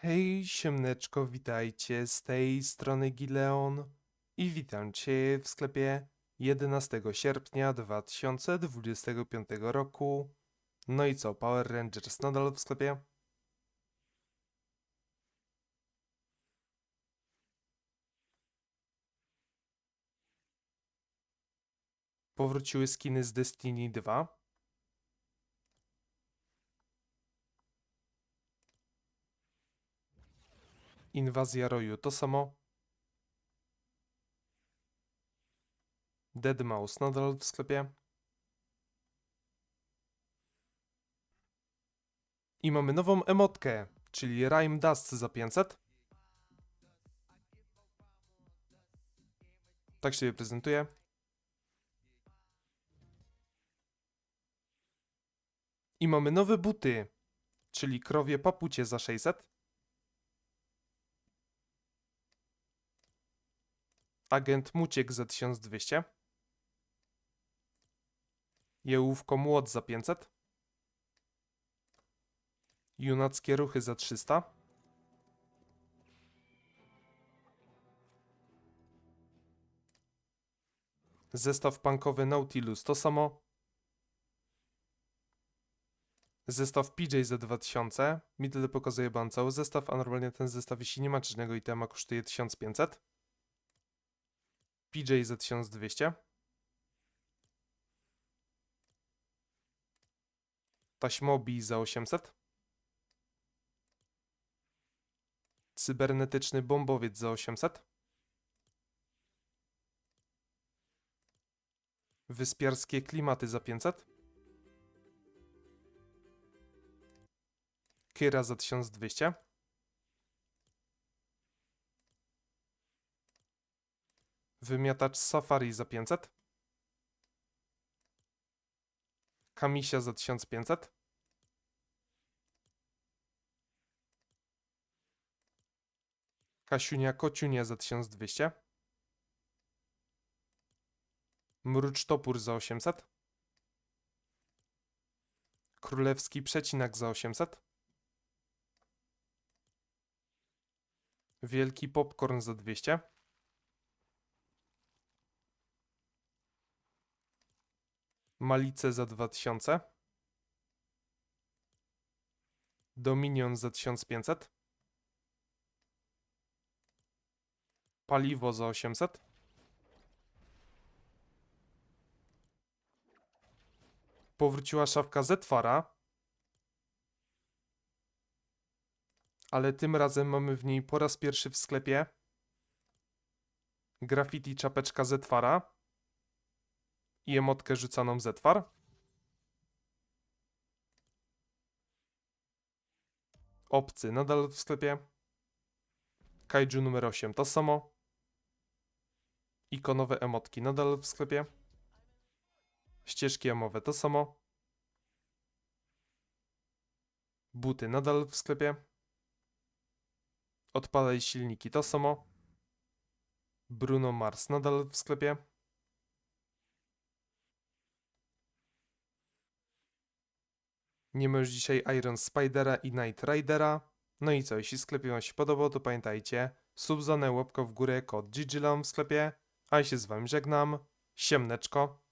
Hej, siemneczko, witajcie z tej strony Gileon i witam Cię w sklepie 11 sierpnia 2025 roku. No i co, Power Rangers nadal w sklepie? Powróciły skiny z Destiny 2. Inwazja Roju to samo. Dead Mouse nadal w sklepie. I mamy nową emotkę, czyli Rhyme Dust za 500. Tak się prezentuje. I mamy nowe buty, czyli krowie papucie za 600. Agent Muciek za 1200. Jełówko Młot za 500. Junackie Ruchy za 300. Zestaw punkowy Nautilus to samo. Zestaw PJ za 2000. Mi tyle pokazuje ban cały zestaw, a normalnie ten zestaw, jeśli nie ma czynnego itema, kosztuje 1500. PJ za 1200. Taśmobi za 800. Cybernetyczny bombowiec za 800. Wyspiarskie klimaty za 500. Kyra za 1200. Wymiatacz Safari za 500. Kamisia za 1500. Kasiunia Kociunia za 1200. Mrucz Topór za 800. Królewski Przecinak za 800. Wielki Popcorn za 200. Malice za 2000. Dominion za 1500. Paliwo za 800. Powróciła szafka Zetwara. Ale tym razem mamy w niej po raz pierwszy w sklepie graffiti czapeczka Zetwara i emotkę rzucaną Zetwar. Obcy nadal w sklepie. Kaiju numer 8 to samo. Ikonowe emotki nadal w sklepie. Ścieżki emowe to samo. Buty nadal w sklepie. Odpalaj silniki to samo. Bruno Mars nadal w sklepie. Nie już dzisiaj Iron Spidera i Night Ridera. No i co, jeśli sklep wam się podobał, to pamiętajcie, subzonę, łapka w górę, kod GGLOM w sklepie, a ja się z wami żegnam, siemneczko.